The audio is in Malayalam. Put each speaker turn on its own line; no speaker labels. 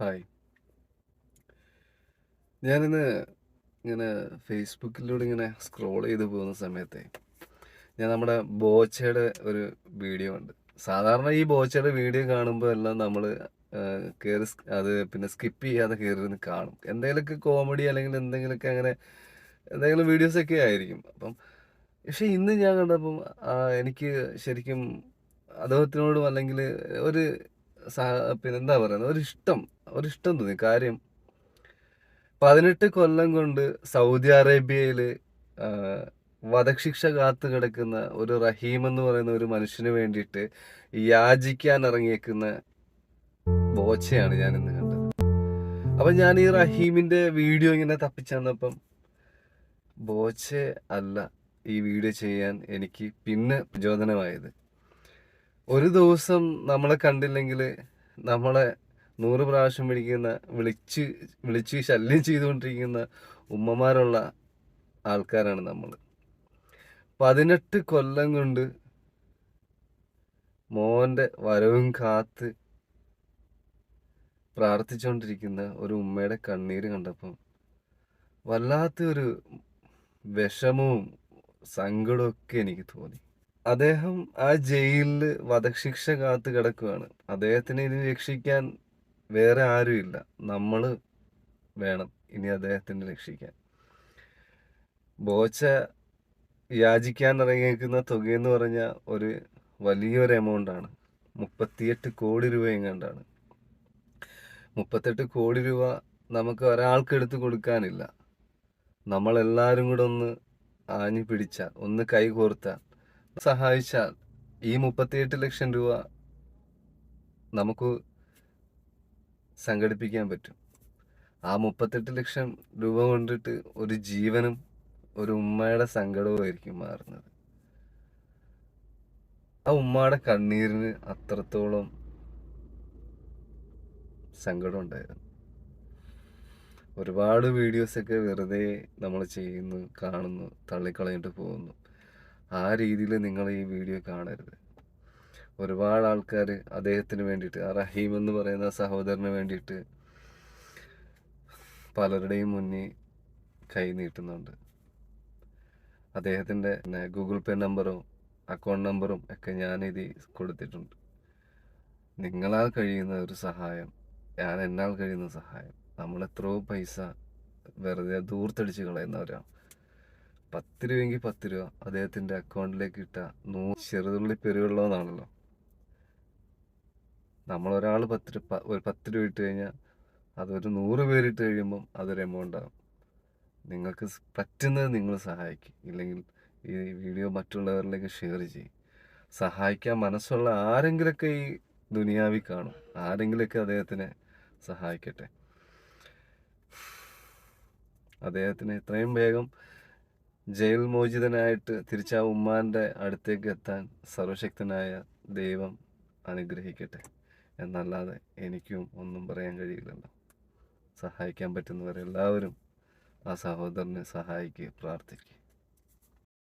ഹായ്. ഞാനിന്ന് ഇങ്ങനെ ഫേസ്ബുക്കിലൂടെ ഇങ്ങനെ സ്ക്രോൾ ചെയ്ത് പോകുന്ന സമയത്തെ ഞാൻ നമ്മുടെ ബോച്ചയുടെ ഒരു വീഡിയോ ഉണ്ട് സാധാരണ ഈ ബോച്ചയുടെ വീഡിയോ കാണുമ്പോൾ എല്ലാം നമ്മൾ കയറി അത് പിന്നെ സ്കിപ്പ് ചെയ്യാതെ കയറി ഇരുന്ന് കാണും. എന്തെങ്കിലുമൊക്കെ കോമഡി അല്ലെങ്കിൽ എന്തെങ്കിലുമൊക്കെ അങ്ങനെ എന്തെങ്കിലും വീഡിയോസൊക്കെ ആയിരിക്കും. അപ്പം പക്ഷെ ഇന്ന് ഞാൻ കണ്ടപ്പം എനിക്ക് ശരിക്കും അദ്ദേഹത്തിനോടും അല്ലെങ്കിൽ ഒരു പിന്നെന്താ പറയുന്നത്? ഒരിഷ്ടം ഒരിഷ്ടം തോന്നി. കാര്യം പതിനെട്ട് കൊല്ലം കൊണ്ട് സൗദി അറേബ്യയിൽ വധശിക്ഷ കാത്തു കിടക്കുന്ന ഒരു റഹീം എന്ന് പറയുന്ന ഒരു മനുഷ്യന് വേണ്ടിയിട്ട് യാചിക്കാൻ ഇറങ്ങിയേക്കുന്ന ബോച്ചയാണ് ഞാൻ ഇന്ന് കണ്ടത്. അപ്പം ഞാൻ ഈ റഹീമിന്റെ വീഡിയോ ഇങ്ങനെ തപ്പിച്ചെന്നപ്പം ബോച്ച അല്ല ഈ വീഡിയോ ചെയ്യാൻ എനിക്ക് പിന്നെ പ്രചോദനമായത് ഒരു ദിവസം നമ്മളെ കണ്ടില്ലെങ്കിൽ നമ്മളെ നൂറ് പ്രാവശ്യം പിടിക്കുന്ന വിളിച്ച് വിളിച്ച് ശല്യം ചെയ്തുകൊണ്ടിരിക്കുന്ന ഉമ്മമാരുള്ള ആൾക്കാരാണ് നമ്മൾ പതിനെട്ട് കൊല്ലം കൊണ്ട് മോന്റെ വരവും കാത്ത് പ്രാർത്ഥിച്ചുകൊണ്ടിരിക്കുന്ന ഒരു ഉമ്മയുടെ കണ്ണീര് കണ്ടപ്പം വല്ലാത്തൊരു വിഷമവും സങ്കടമൊക്കെ എനിക്ക് തോന്നി. അദ്ദേഹം ആ ജയിലിൽ വധശിക്ഷ കാത്ത് കിടക്കുകയാണ് അദ്ദേഹത്തിനെ ഇനി രക്ഷിക്കാൻ വേറെ ആരുമില്ല. നമ്മൾ വേണം ഇനി അദ്ദേഹത്തിനെ രക്ഷിക്കാൻ. ബോച്ച യാചിക്കാൻ ഇറങ്ങിയിരിക്കുന്ന തുകയെന്ന് പറഞ്ഞ ഒരു വലിയൊരു എമൗണ്ട് ആണ്. മുപ്പത്തിയെട്ട് കോടി രൂപ എങ്ങാണ്ടാണ് മുപ്പത്തെട്ട് കോടി രൂപ നമുക്ക് ഒരാൾക്ക് എടുത്ത് കൊടുക്കാനില്ല. നമ്മളെല്ലാവരും കൂടെ ഒന്ന് ആഞ്ഞു പിടിച്ചാൽ ഒന്ന് കൈ കോർത്താൽ സഹായിച്ചാൽ ഈ മുപ്പത്തിയെട്ട് ലക്ഷം രൂപ നമുക്ക് സംഘടിപ്പിക്കാൻ പറ്റും. ആ മുപ്പത്തെട്ട് ലക്ഷം രൂപ കൊണ്ടിട്ട് ഒരു ജീവനും ഒരു ഉമ്മയുടെ സങ്കടവും ആയിരിക്കും മാറുന്നത്. ആ ഉമ്മയുടെ കണ്ണീരിന് അത്രത്തോളം സങ്കടം ഉണ്ടായിരുന്നു. ഒരുപാട് വീഡിയോസൊക്കെ വെറുതെ നമ്മൾ ചെയ്യുന്നു കാണുന്നു തള്ളിക്കളഞ്ഞിട്ട് പോകുന്നു. ആ രീതിയിൽ നിങ്ങൾ ഈ വീഡിയോ കാണരുത്. ഒരുപാട് ആൾക്കാർ അദ്ദേഹത്തിന് വേണ്ടിയിട്ട് ആ റഹീം എന്ന് പറയുന്ന സഹോദരന് വേണ്ടിയിട്ട് പലരുടെയും മുന്നിൽ കൈ നീട്ടുന്നുണ്ട്. അദ്ദേഹത്തിന്റെ ഗൂഗിൾ പേ നമ്പറും അക്കൗണ്ട് നമ്പറും ഒക്കെ ഞാൻ ഇതിൽ കൊടുത്തിട്ടുണ്ട്. നിങ്ങളാൽ കഴിയുന്ന ഒരു സഹായം ഞാൻ എന്നാൽ കഴിയുന്ന സഹായം. നമ്മൾ എത്രയോ പൈസ വെറുതെ ദൂർത്തടിച്ച് കളയുന്നവരാണ്. പത്ത് രൂപയെങ്കിൽ പത്ത് രൂപ അദ്ദേഹത്തിന്റെ അക്കൗണ്ടിലേക്ക് ഇട്ട നൂ ചെറുതുള്ളി പെരുവെള്ളമെന്നാണല്ലോ. നമ്മളൊരാൾ പത്ത് രൂപ ഒരു പത്ത് രൂപ ഇട്ട് കഴിഞ്ഞാൽ അതൊരു നൂറ് പേരിട്ട് കഴിയുമ്പം അതൊരു എമൗണ്ട് ആകും നിങ്ങൾക്ക് പറ്റുന്നത് നിങ്ങൾ സഹായിക്കും. ഇല്ലെങ്കിൽ ഈ വീഡിയോ മറ്റുള്ളവരിലേക്ക് ഷെയർ ചെയ്യും. സഹായിക്കാൻ മനസ്സുള്ള ആരെങ്കിലൊക്കെ ഈ ദുനിയാവി കാണും. ആരെങ്കിലൊക്കെ അദ്ദേഹത്തിനെ സഹായിക്കട്ടെ. അദ്ദേഹത്തിന് എത്രയും വേഗം ജയിൽ മോചിതനായിട്ട് തിരിച്ച് ആ അടുത്തേക്ക് എത്താൻ സർവശക്തനായ ദൈവം അനുഗ്രഹിക്കട്ടെ. എന്നല്ലാതെ എനിക്കും ഒന്നും പറയാൻ കഴിയില്ലല്ലോ. സഹായിക്കാൻ പറ്റുന്നവരെല്ലാവരും ആ സഹോദരനെ സഹായിക്കുക പ്രാർത്ഥിക്കുക